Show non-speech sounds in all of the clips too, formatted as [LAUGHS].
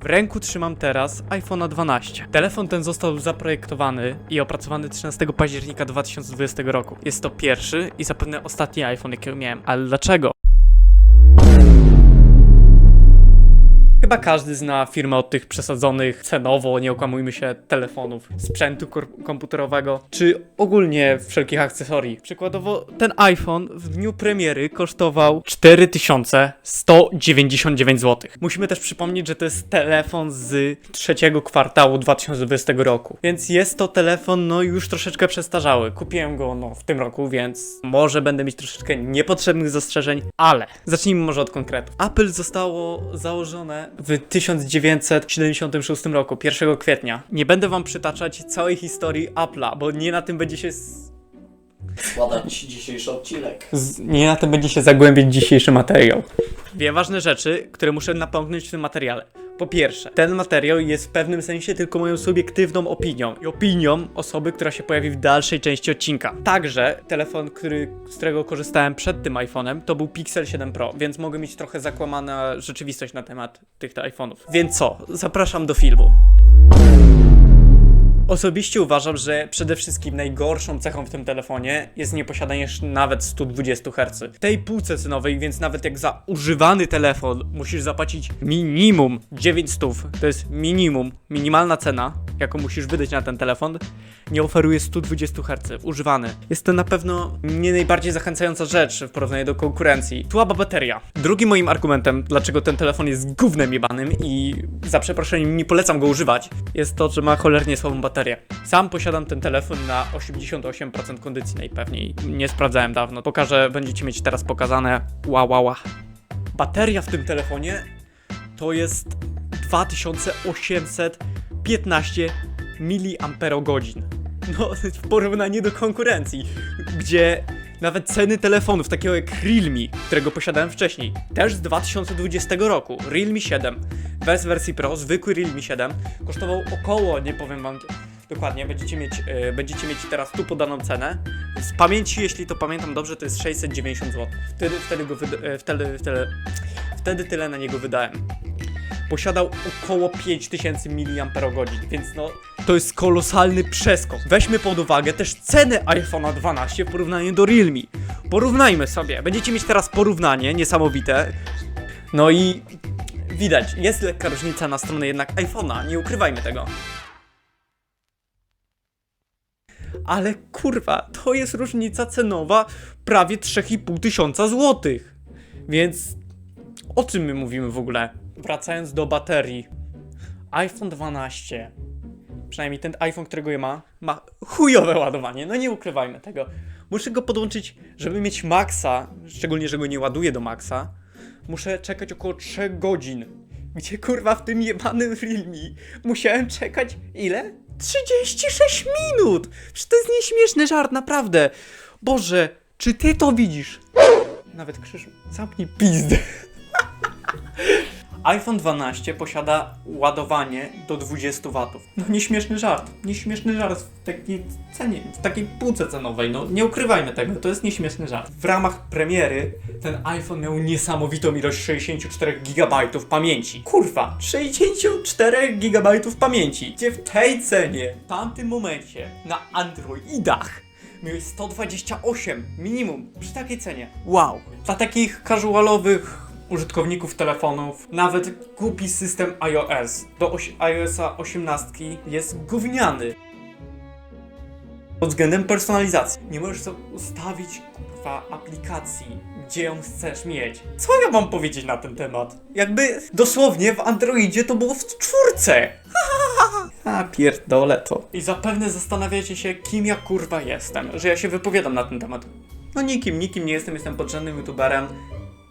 W ręku trzymam teraz iPhone'a 12. Telefon ten został zaprojektowany i opracowany 13 października 2020 roku. Jest to pierwszy i zapewne ostatni iPhone, jakiego miałem. Ale dlaczego? Chyba każdy zna firmę od tych przesadzonych cenowo, nie okłamujmy się, telefonów, sprzętu komputerowego, czy ogólnie wszelkich akcesorii. Przykładowo, ten iPhone w dniu premiery kosztował 4199 zł. Musimy też przypomnieć, że to jest telefon z trzeciego kwartału 2020 roku, więc jest to telefon no już troszeczkę przestarzały. Kupiłem go no w tym roku, więc może będę mieć troszeczkę niepotrzebnych zastrzeżeń, ale zacznijmy może od konkretów. Apple zostało założone w 1976 roku, 1 kwietnia. Nie będę wam przytaczać całej historii Apple'a, bo nie na tym będzie się s- składać dzisiejszy odcinek. z, nie na tym będzie się zagłębić dzisiejszy materiał. Dwie ważne rzeczy, które muszę napomknąć w tym materiale. Po pierwsze, ten materiał jest w pewnym sensie tylko moją subiektywną opinią i opinią osoby, która się pojawi w dalszej części odcinka. Także telefon, który, z którego korzystałem przed tym iPhone'em, to był Pixel 7 Pro, więc mogę mieć trochę zakłamana rzeczywistość na temat tych iPhone'ów. Więc co? Zapraszam do filmu. Osobiście uważam, że przede wszystkim najgorszą cechą w tym telefonie jest nieposiadanie nawet 120 Hz. Tej półce cenowej, więc nawet jak za używany telefon musisz zapłacić minimum 900, to jest minimum, minimalna cena, jaką musisz wydać na ten telefon, nie oferuje 120 Hz, używany. Jest to na pewno nie najbardziej zachęcająca rzecz w porównaniu do konkurencji. Słaba bateria. Drugim moim argumentem, dlaczego ten telefon jest gównem jebanym i za przeproszeniem nie polecam go używać, jest to, że ma cholernie słabą baterię. Sam posiadam ten telefon na 88% kondycji najpewniej. Nie sprawdzałem dawno. Pokażę, będziecie mieć teraz pokazane. Ła, ła, ła. Bateria w tym telefonie to jest 2815 mAh. No, w porównaniu do konkurencji, gdzie nawet ceny telefonów, takiego jak Realme, którego posiadałem wcześniej, też z 2020 roku, Realme 7, bez wersji Pro, zwykły Realme 7, kosztował około, nie powiem wam dokładnie, będziecie mieć, e, będziecie mieć teraz tu podaną cenę. Z pamięci, jeśli to pamiętam dobrze, to jest 690 zł. Wtedy, wtedy, go e, wtedy, wtedy, wtedy tyle na niego wydałem posiadał około 5000 mAh, więc no to jest kolosalny przeskok. Weźmy pod uwagę też cenę iPhone'a 12 w porównaniu do Realme. Porównajmy sobie. Będziecie mieć teraz porównanie niesamowite. No i widać, jest lekka różnica na stronę jednak iPhone'a, nie ukrywajmy tego. Ale kurwa, to jest różnica cenowa prawie 3,5 tysiąca złotych. Więc o czym my mówimy w ogóle? Wracając do baterii. iPhone 12. Przynajmniej ten iPhone, którego ja ma, ma chujowe ładowanie. No nie ukrywajmy tego. Muszę go podłączyć, żeby mieć maksa, szczególnie, że go nie ładuję do maksa. Muszę czekać około 3 godzin. Gdzie kurwa w tym jebanym Realme musiałem czekać ile? 36 minut! Przecież to jest nieśmieszny żart, naprawdę. Boże, czy ty to widzisz? Nawet krzyż, zamknij pizdę. [LAUGHS] iPhone 12 posiada ładowanie do 20 W. No nieśmieszny żart. Nieśmieszny żart w takiej cenie, w takiej półce cenowej. No nie ukrywajmy tego, to jest nieśmieszny żart. W ramach premiery ten iPhone miał niesamowitą ilość 64 GB pamięci. Kurwa, 64 GB pamięci. Gdzie w tej cenie, w tamtym momencie, na Androidach miałeś 128 minimum przy takiej cenie. Wow. Dla takich casualowych użytkowników telefonów, nawet głupi system iOS do iOSa 18 jest gówniany. Pod względem personalizacji. Nie możesz sobie ustawić kurwa aplikacji, gdzie ją chcesz mieć. Co ja mam powiedzieć na ten temat? Jakby dosłownie w Androidzie to było w czwórce. [LAUGHS] A pierdolę to. I zapewne zastanawiacie się, kim ja kurwa jestem, że ja się wypowiadam na ten temat. No nikim, nikim nie jestem, jestem podrzędnym youtuberem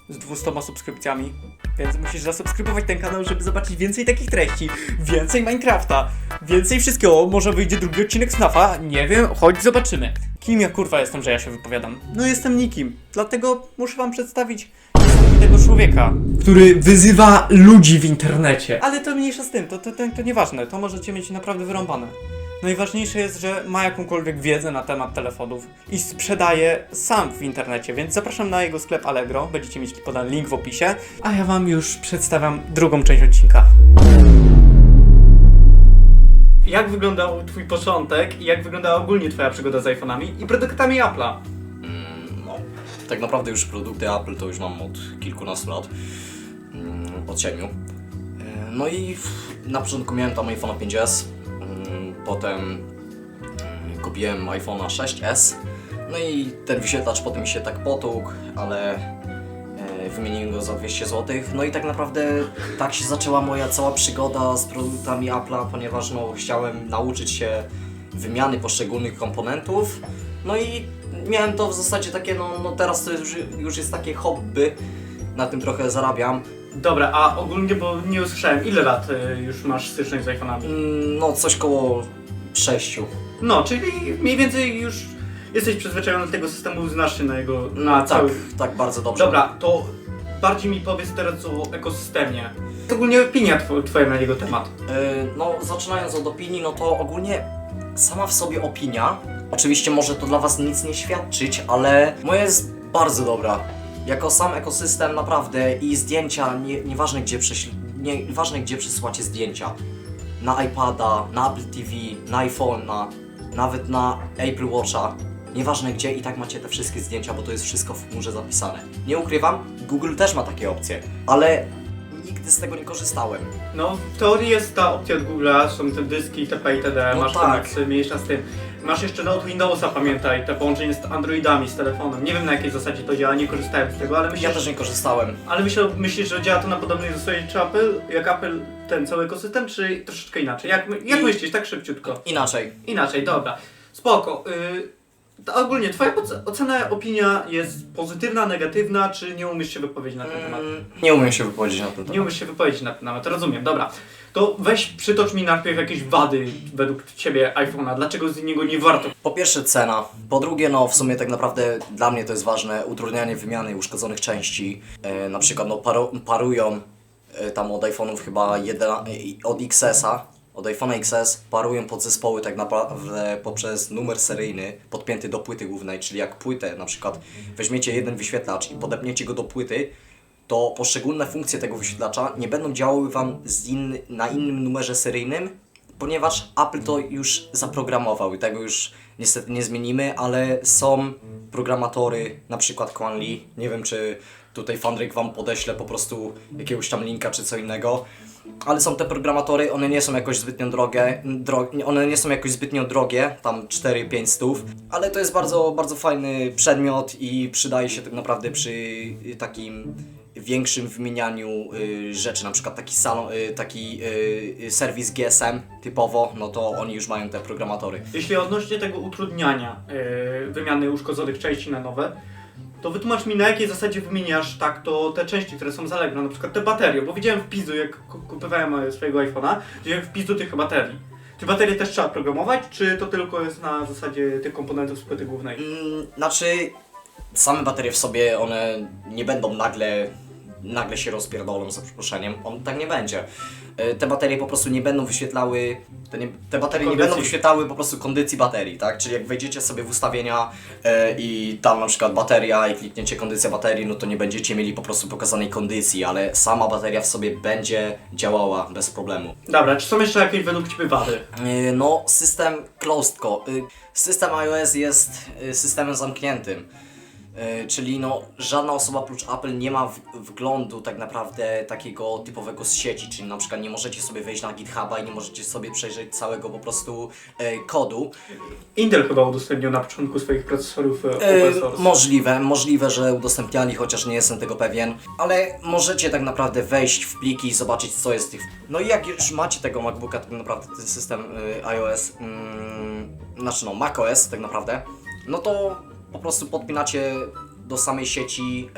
z 200 subskrypcjami. Więc musisz zasubskrybować ten kanał, żeby zobaczyć więcej takich treści, więcej Minecrafta, więcej wszystkiego. Może wyjdzie drugi odcinek Snafa, nie wiem, chodź zobaczymy. Kim ja kurwa jestem, że ja się wypowiadam? No jestem nikim, dlatego muszę wam przedstawić tego człowieka, który wyzywa ludzi w internecie. Ale to mniejsza z tym, to, to, to, to nieważne, to możecie mieć naprawdę wyrąbane. Najważniejsze jest, że ma jakąkolwiek wiedzę na temat telefonów i sprzedaje sam w internecie, więc zapraszam na jego sklep Allegro, będziecie mieć podany link w opisie, a ja wam już przedstawiam drugą część odcinka. jak wyglądał twój początek i jak wyglądała ogólnie twoja przygoda z iPhone'ami i produktami Apple'a? Mm, No, tak naprawdę już produkty Apple to już mam od kilkunastu lat. Mm, Od siedmiu. E, No i w- na początku miałem tam iPhone 5S, mm, potem mm, kupiłem iPhone'a 6S. No i ten wyświetlacz potem mi się tak potłukł, ale e, wymieniłem go za 200 zł. No i tak naprawdę tak się zaczęła moja cała przygoda z produktami Apple'a, ponieważ no, chciałem nauczyć się wymiany poszczególnych komponentów. No i miałem to w zasadzie takie, no, no teraz to już, już jest takie hobby, na tym trochę zarabiam. Dobra, a ogólnie, bo nie usłyszałem, ile lat y, już masz styczność z iPhone'ami? Mm, No coś koło 6. No, czyli mniej więcej już jesteś przyzwyczajony do tego systemu, znasz się na jego, na No, tak, cały... tak bardzo dobrze. Dobra, to bardziej mi powiedz teraz o ekosystemie. Ogólnie opinia tw- twoja na jego temat. Yy, No, zaczynając od opinii, no to ogólnie sama w sobie opinia, oczywiście może to dla Was nic nie świadczyć, ale moja jest bardzo dobra. Jako sam ekosystem naprawdę i zdjęcia, nie, nieważne, gdzie prześl, nie, nieważne gdzie przesyłacie zdjęcia, na iPada, na Apple TV, na iPhone'a, nawet na Apple Watcha, nieważne gdzie i tak macie te wszystkie zdjęcia, bo to jest wszystko w chmurze zapisane. Nie ukrywam, Google też ma takie opcje, ale nigdy z tego nie korzystałem. No, w teorii jest ta opcja od Google'a, są te dyski itp. itd. No Masz tak. tak. mniejsza z tym. Masz jeszcze od Windowsa, pamiętaj, te połączenie z Androidami, z telefonem. Nie wiem na jakiej zasadzie to działa, nie korzystałem z tego, ale myślę, Ja też nie korzystałem. ale myślę, myślisz, że działa to na podobnej zasadzie czy Apple, jak Apple, ten cały ekosystem, czy troszeczkę inaczej? Jak, my- jak I- myślisz, tak szybciutko? Inaczej. Inaczej, dobra. Spoko. Y, to ogólnie, twoja oce- ocena, opinia jest pozytywna, negatywna, czy nie umiesz się wypowiedzieć na ten temat? Mm, nie umiem się wypowiedzieć na ten temat. Nie umiesz się wypowiedzieć na ten temat, rozumiem, dobra. To weź przytocz mi najpierw jakieś wady według ciebie iPhone'a, dlaczego z niego nie warto. Po pierwsze cena, po drugie no w sumie tak naprawdę dla mnie to jest ważne. Utrudnianie wymiany uszkodzonych części, e, na przykład no paru, parują e, tam od iPhone'ów chyba jeden, e, od XS-a, od iPhone'a XS parują podzespoły tak naprawdę poprzez numer seryjny podpięty do płyty głównej, czyli jak płytę na przykład weźmiecie jeden wyświetlacz i podepniecie go do płyty, to poszczególne funkcje tego wyświetlacza nie będą działały Wam inny, na innym numerze seryjnym, ponieważ Apple to już zaprogramował i tego już niestety nie zmienimy, ale są programatory, na przykład Quan Li, nie wiem czy tutaj Fandryk Wam podeśle po prostu jakiegoś tam linka czy co innego, ale są te programatory, one nie są jakoś zbytnio drogie, dro, one nie są jakoś zbytnio drogie, tam 4-5 stów, ale to jest bardzo, bardzo fajny przedmiot i przydaje się tak naprawdę przy takim większym wymienianiu y, rzeczy, na przykład taki salon, y, taki y, y, serwis GSM typowo, no to oni już mają te programatory. Jeśli odnośnie tego utrudniania yy, wymiany uszkodzonych części na nowe, to wytłumacz mi na jakiej zasadzie wymieniasz tak to te części, które są zaległe, na przykład te baterie, bo widziałem wpisu, jak ku- kupowałem e, swojego iPhone'a, widziałem wpis do tych baterii. Czy baterie też trzeba programować, czy to tylko jest na zasadzie tych komponentów z płyty głównej? Mm, znaczy, same baterie w sobie, one nie będą nagle, nagle się rozpierdolą, za przeproszeniem. On tak nie będzie. E, Te baterie po prostu nie będą wyświetlały, te, nie, te baterie nie Kondycji. będą wyświetlały po prostu kondycji baterii, tak? Czyli jak wejdziecie sobie w ustawienia e, i tam na przykład bateria i klikniecie kondycja baterii, no to nie będziecie mieli po prostu pokazanej kondycji, ale sama bateria w sobie będzie działała bez problemu. Dobra, czy są jeszcze jakieś według Ciebie wady? Yy, No, system closed co- yy, System iOS jest yy, systemem zamkniętym. Yy, Czyli no, żadna osoba oprócz Apple nie ma wglądu tak naprawdę takiego typowego z sieci, czyli na przykład nie możecie sobie wejść na GitHuba i nie możecie sobie przejrzeć całego po prostu yy, kodu. Intel chyba udostępnił na początku swoich procesorów e, Yy, open source. możliwe, możliwe, że udostępniali, chociaż nie jestem tego pewien, ale możecie tak naprawdę wejść w pliki i zobaczyć co jest w tych. No i jak już macie tego MacBooka, tak naprawdę ten system y, iOS, mm, znaczy no macOS tak naprawdę, no to po prostu podpinacie do samej sieci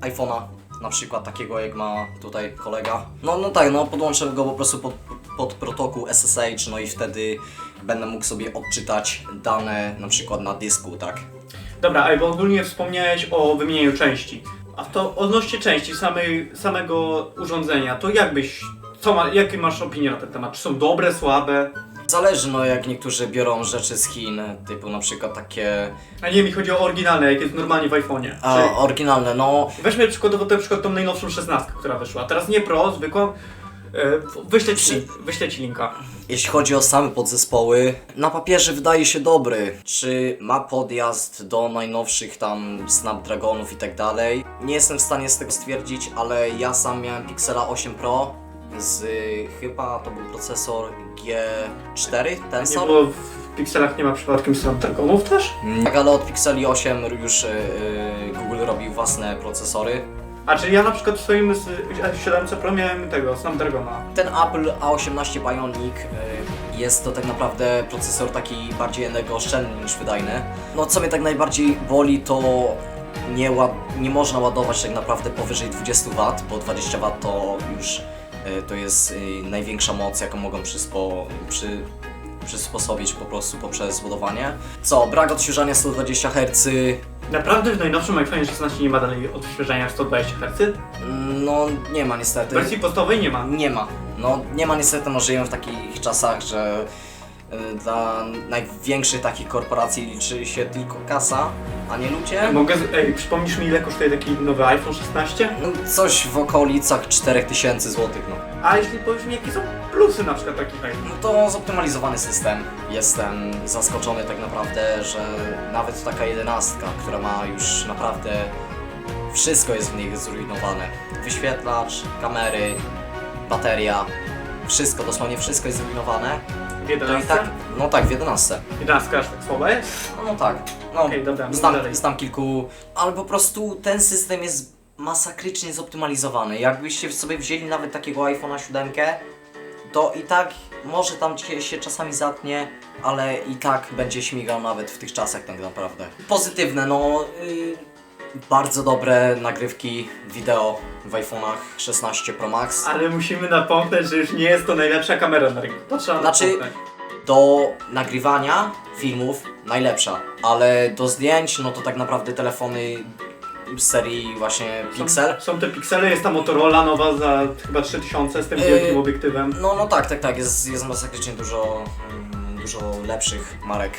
y, iPhone'a, na przykład takiego jak ma tutaj kolega. No, no tak, no podłączę go po prostu pod, pod protokół SSH, no i wtedy będę mógł sobie odczytać dane na przykład na dysku, tak? Dobra, a bo ogólnie wspomniałeś o wymienieniu części. A to odnośnie części samej, samego urządzenia, to jakbyś, co ma, jakie masz opinie na ten temat? Czy są dobre, słabe? Zależy, no jak niektórzy biorą rzeczy z Chin, typu na przykład takie A nie, mi chodzi o oryginalne, jak jest normalnie w iPhone'ie. a, Czyli oryginalne, no weźmy przykładowo na przykład tą najnowszą 16, która wyszła. Teraz nie Pro, zwykłą, E, wyślę, ci, wyślę ci linka. Jeśli chodzi o same podzespoły, na papierze wydaje się dobry. Czy ma podjazd do najnowszych tam Snapdragonów i tak dalej? Nie jestem w stanie z tego stwierdzić, ale ja sam miałem Pixela 8 Pro z chyba to był procesor G4 Nie Tensor. było w Pixelach nie ma przypadkiem Snapdragonów też? Tak, ale od Pixeli 8 już y, y, Google robił własne procesory. A czyli ja na przykład w swoim z- 7C Pro miałem tego, Snapdragona. Ten Apple A18 Bionic y, jest to tak naprawdę procesor taki bardziej energooszczędny niż wydajny. No co mnie tak najbardziej boli to nie, ład, nie można ładować tak naprawdę powyżej 20 W, bo 20 W to już to jest y, największa moc jaką mogą przyspo, przy, przysposobić po prostu poprzez ładowanie. Co, brak odświeżania 120 Hz, Naprawdę w najnowszym iPhone 16 nie ma dalej odświeżania 120 Hz? no nie ma W niestety. wersji podstawowej nie ma. Nie ma. No nie ma niestety, no żyjemy w takich czasach, że dla największych takich korporacji liczy się tylko kasa, a nie ludzie. Mogę, z- ej, przypomnisz mi ile kosztuje taki nowy iPhone 16? No coś w okolicach 4000 zł, no. A jeśli powiesz mi jakie są plusy na przykład takich iPhone? No to zoptymalizowany system. Jestem zaskoczony tak naprawdę, że nawet taka jedenastka, która ma już naprawdę wszystko jest w niej zrujnowane. Wyświetlacz, kamery, bateria, wszystko, dosłownie wszystko jest zrujnowane. W To i 11? tak, no tak, w 11. 11 aż tak słaba jest? No, no tak. No, Okej, dobra, mów znam, dalej. znam kilku, ale po prostu ten system jest masakrycznie zoptymalizowany. Jakbyście sobie wzięli nawet takiego iPhone'a 7, to i tak może tam cię się czasami zatnie, ale i tak będzie śmigał nawet w tych czasach tak naprawdę. Pozytywne, no y, bardzo dobre nagrywki wideo w iPhone'ach 16 Pro Max. Ale musimy napomknąć, że już nie jest to najlepsza kamera na rynku. To trzeba Znaczy- napomknąć. do nagrywania filmów najlepsza, ale do zdjęć, no to tak naprawdę telefony z serii właśnie Pixel. Są, są te piksele, jest ta Motorola nowa za chyba 3000 z tym Yy, wielkim obiektywem. No, no tak, tak, tak, jest, jest masakrycznie dużo, mm, dużo lepszych marek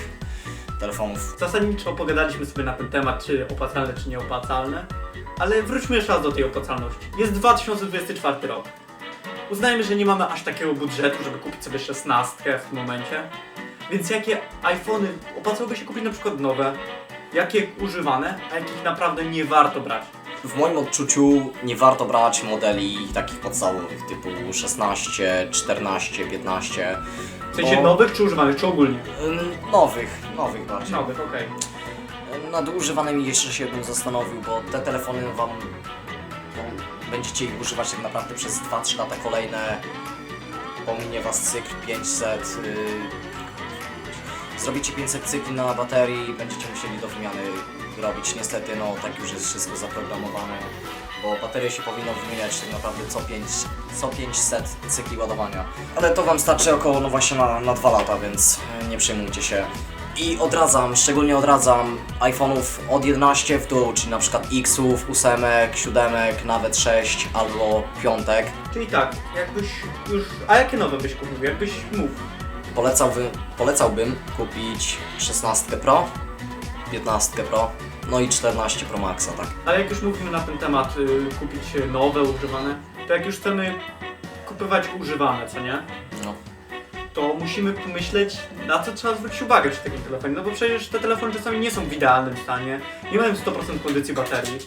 telefonów. Zasadniczo pogadaliśmy sobie na ten temat, czy opłacalne, czy nieopłacalne. Ale wróćmy jeszcze raz do tej opłacalności. Jest 2024 rok. Uznajmy, że nie mamy aż takiego budżetu, żeby kupić sobie 16 w tym momencie. Więc jakie iPhony opłacałoby się kupić na przykład nowe? Jakie używane, a jakich naprawdę nie warto brać? W moim odczuciu nie warto brać modeli takich podstawowych typu 16, 14, 15. Sensie bo- nowych czy używanych, czy ogólnie? Ym, Nowych, nowych bardziej. Nowych, okej. Nad używanymi jeszcze się bym zastanowił, bo te telefony wam no, będziecie ich używać tak naprawdę przez 2-3 lata kolejne. Pominie was cykl 500. Yy, zrobicie 500 cykli na baterii, będziecie musieli do wymiany robić. Niestety, no tak już jest wszystko zaprogramowane, bo baterie się powinno wymieniać tak naprawdę co, 5, co 500 cykli ładowania. Ale to wam starczy około no właśnie na, na 2 lata, więc yy, nie przejmujcie się. I odradzam, szczególnie odradzam iPhone'ów od 11 w dół, czyli na przykład X'ów, 8, 7, nawet 6 albo 5. Czyli tak, jakbyś już... A jakie nowe byś kupił? Jakbyś mógł? Polecałbym, polecałbym kupić 16 Pro, 15 Pro, no i 14 Pro Maxa, tak. Ale jak już mówimy na ten temat, y, kupić nowe, używane, to jak już chcemy kupować używane, co nie? No. To musimy pomyśleć, na co trzeba zwrócić uwagę przy takim telefonie. No bo przecież te telefony czasami nie są w idealnym stanie, nie mają 100% kondycji baterii.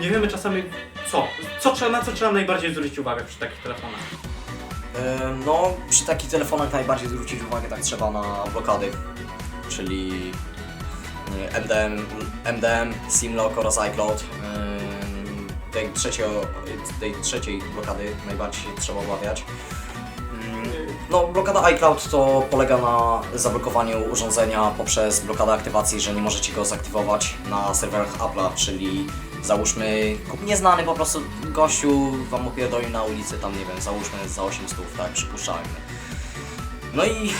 Nie wiemy czasami co, co trzeba, na co trzeba najbardziej zwrócić uwagę przy takich telefonach. Yy, No, przy takich telefonach najbardziej zwrócić uwagę tak trzeba na blokady, czyli MDM, MDM, SIMLock oraz iCloud. Tej trzeciej, tej trzeciej blokady najbardziej trzeba obawiać. No, blokada iCloud to polega na zablokowaniu urządzenia poprzez blokadę aktywacji, że nie możecie go zaktywować na serwerach Apple'a, czyli załóżmy nieznany po prostu gościu wam opierdolił na ulicy, tam nie wiem, załóżmy za 800, tak, przypuszczalnie. No i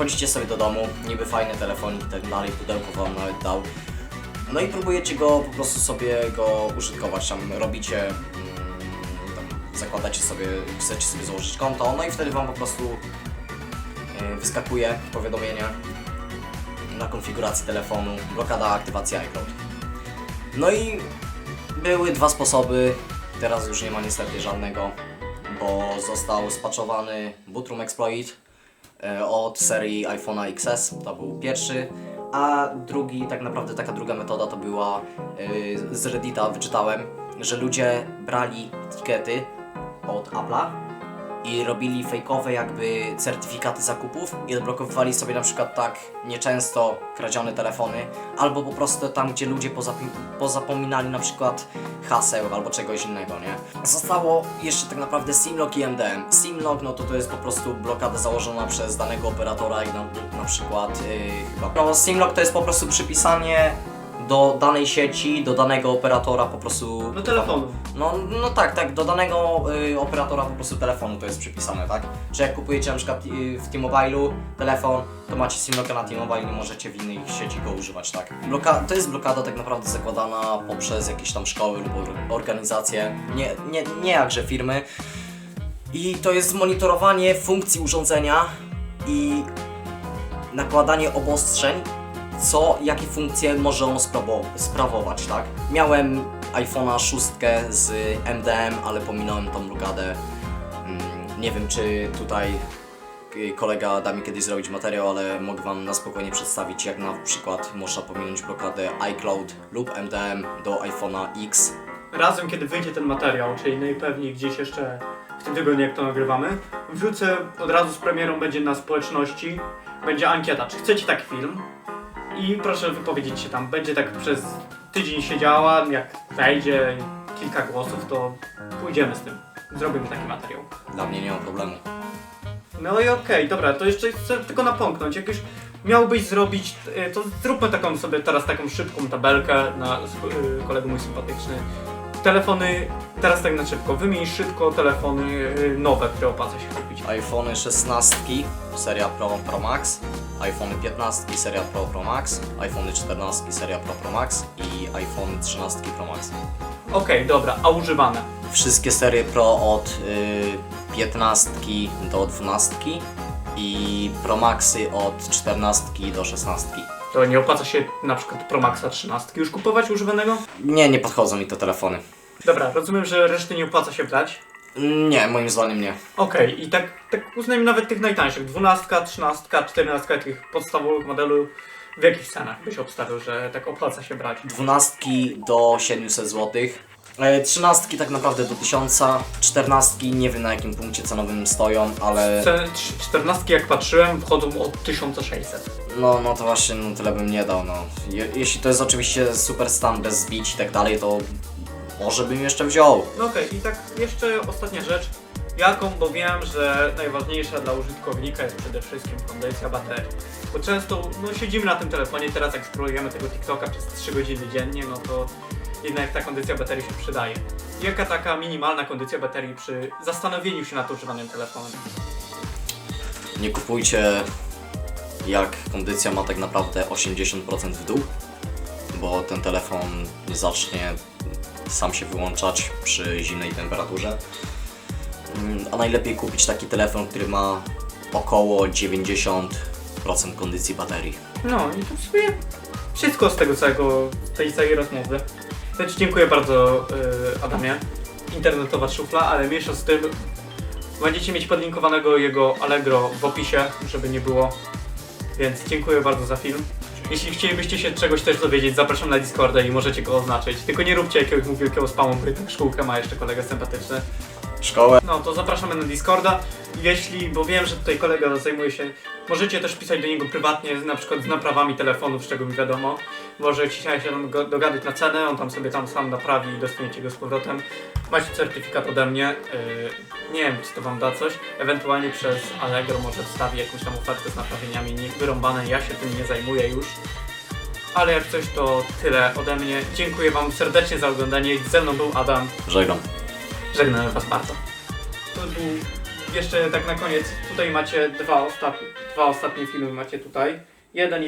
wchodzicie sobie do domu, niby fajny telefonik i tak dalej, pudełko wam nawet dał. No i próbujecie go po prostu sobie go użytkować, tam robicie, mm, tam zakładacie sobie, chcecie sobie założyć konto, no i wtedy wam po prostu yy, wyskakuje powiadomienie na konfiguracji telefonu, blokada aktywacji iCloud. No i były dwa sposoby, teraz już nie ma niestety żadnego, bo został spaczowany Bootroom Exploit od serii iPhone'a XS, to był pierwszy, a drugi, tak naprawdę taka druga metoda to była e, z Reddita wyczytałem, że ludzie brali tikety od Apple'a i robili fejkowe jakby certyfikaty zakupów i odblokowywali sobie na przykład tak nieczęsto kradzione telefony, albo po prostu tam, gdzie ludzie pozapominali na przykład haseł albo czegoś innego, nie? Zostało jeszcze tak naprawdę SIMLOck i MDM. SIMLOck no to to jest po prostu blokada założona przez danego operatora i na, na przykład yy, chyba... No SIMLOck to jest po prostu przypisanie do danej sieci, do danego operatora po prostu... Do telefonu. No, no tak, tak, do danego y, operatora po prostu telefonu to jest przypisane, tak? Że jak kupujecie na przykład y, w T-Mobile'u telefon, to macie SIM-locka na T-Mobile, nie możecie w innej sieci go używać, tak? Bloka to jest blokada tak naprawdę zakładana poprzez jakieś tam szkoły lub or- organizacje, nie, nie, nie jakże firmy. I to jest monitorowanie funkcji urządzenia i nakładanie obostrzeń, co, jakie funkcje może on sprawo- sprawować, tak? Miałem iPhone'a 6 z MDM, ale pominąłem tą blokadę. Mm, Nie wiem, czy tutaj y, kolega da mi kiedyś zrobić materiał, ale mogę Wam na spokojnie przedstawić, jak na przykład można pominąć blokadę iCloud lub MDM do iPhone'a X. Razem, kiedy wyjdzie ten materiał, czyli najpewniej gdzieś jeszcze w tym tygodniu, jak to nagrywamy, wrzucę od razu z premierą, będzie na społeczności, będzie ankieta, czy chcecie taki film? I proszę wypowiedzieć się tam. Będzie tak przez tydzień siedziała, jak wejdzie kilka głosów, to pójdziemy z tym. Zrobimy taki materiał. Dla mnie nie ma problemu. No i okej, dobra, to jeszcze chcę tylko napomknąć. Jak już miałbyś zrobić, e, to zróbmy taką sobie teraz taką szybką tabelkę na sp- e, kolego mój sympatyczny. Telefony, teraz tak na szybko, wymień szybko telefony e, nowe, które opłaca się kupić. iPhone 16 seria Pro Pro Max, iPhone 15 seria Pro Pro Max, iPhone 14 seria Pro Pro Max i iPhone 13 Pro Max. Okej, dobra, a używane? Wszystkie serie Pro od y, 15 do 12 i Pro Maxy od 14 do 16. To nie opłaca się na przykład Pro Maxa 13 już kupować używanego? Nie, nie podchodzą mi te telefony. Dobra, rozumiem, że reszty nie opłaca się brać. Nie, moim zdaniem nie. Okej, i tak, tak uznajmy nawet tych najtańszych, 12, 13, 14, tych podstawowych modelu, w jakich cenach byś obstawiał, że tak opłaca się brać? 12 do 700 zł. 13 tak naprawdę do 1000, 14 nie wiem na jakim punkcie cenowym stoją, ale 14 jak patrzyłem wchodzą od 1600. no, no to właśnie no, tyle bym nie dał. No. Je, jeśli to jest oczywiście super stan bez zbić i tak dalej, to może bym jeszcze wziął. No okej, i tak jeszcze ostatnia rzecz. Jaką, bo wiem, że najważniejsza dla użytkownika jest przede wszystkim kondycja baterii. Bo często no, siedzimy na tym telefonie, teraz jak scrollujemy tego TikToka przez 3 godziny dziennie, no to jednak ta kondycja baterii się przydaje. Jaka taka minimalna kondycja baterii przy zastanowieniu się nad używaniem telefonem? Nie kupujcie jak kondycja ma tak naprawdę 80% w dół, bo ten telefon zacznie sam się wyłączać przy zimnej temperaturze. Mm, A najlepiej kupić taki telefon, który ma około 90% kondycji baterii. No i to w sumie wszystko z tego całego, tej całej rozmowy. Więc dziękuję bardzo yy, Adamie. Internetowa szufla, ale mniejsza z tym. Będziecie mieć podlinkowanego jego Allegro w opisie, żeby nie było. Więc dziękuję bardzo za film. Jeśli chcielibyście się czegoś też dowiedzieć, zapraszam na Discorda i możecie go oznaczyć. Tylko nie róbcie jakiegoś wielkiego spamu, bo tak szkółkę ma jeszcze kolega sympatyczny. Szkołę No to zapraszamy na Discorda. Jeśli, bo wiem, że tutaj kolega zajmuje się, możecie też pisać do niego prywatnie, na przykład z naprawami telefonów, z czego mi wiadomo. Możecie się tam go- dogadać na cenę, on tam sobie tam sam naprawi i dostaniecie go z powrotem. Macie certyfikat ode mnie, yy, nie wiem czy to wam da coś, ewentualnie przez Allegro może wstawi jakąś tam ofertę z naprawieniami, nie wyrąbane, ja się tym nie zajmuję już. Ale jak coś to tyle ode mnie. Dziękuję wam serdecznie za oglądanie. Ze mną był Adam. żegnam. Żegnamy Was bardzo. To był jeszcze tak na koniec. Tutaj macie dwa ostatnie, dwa ostatnie filmy macie tutaj. Jeden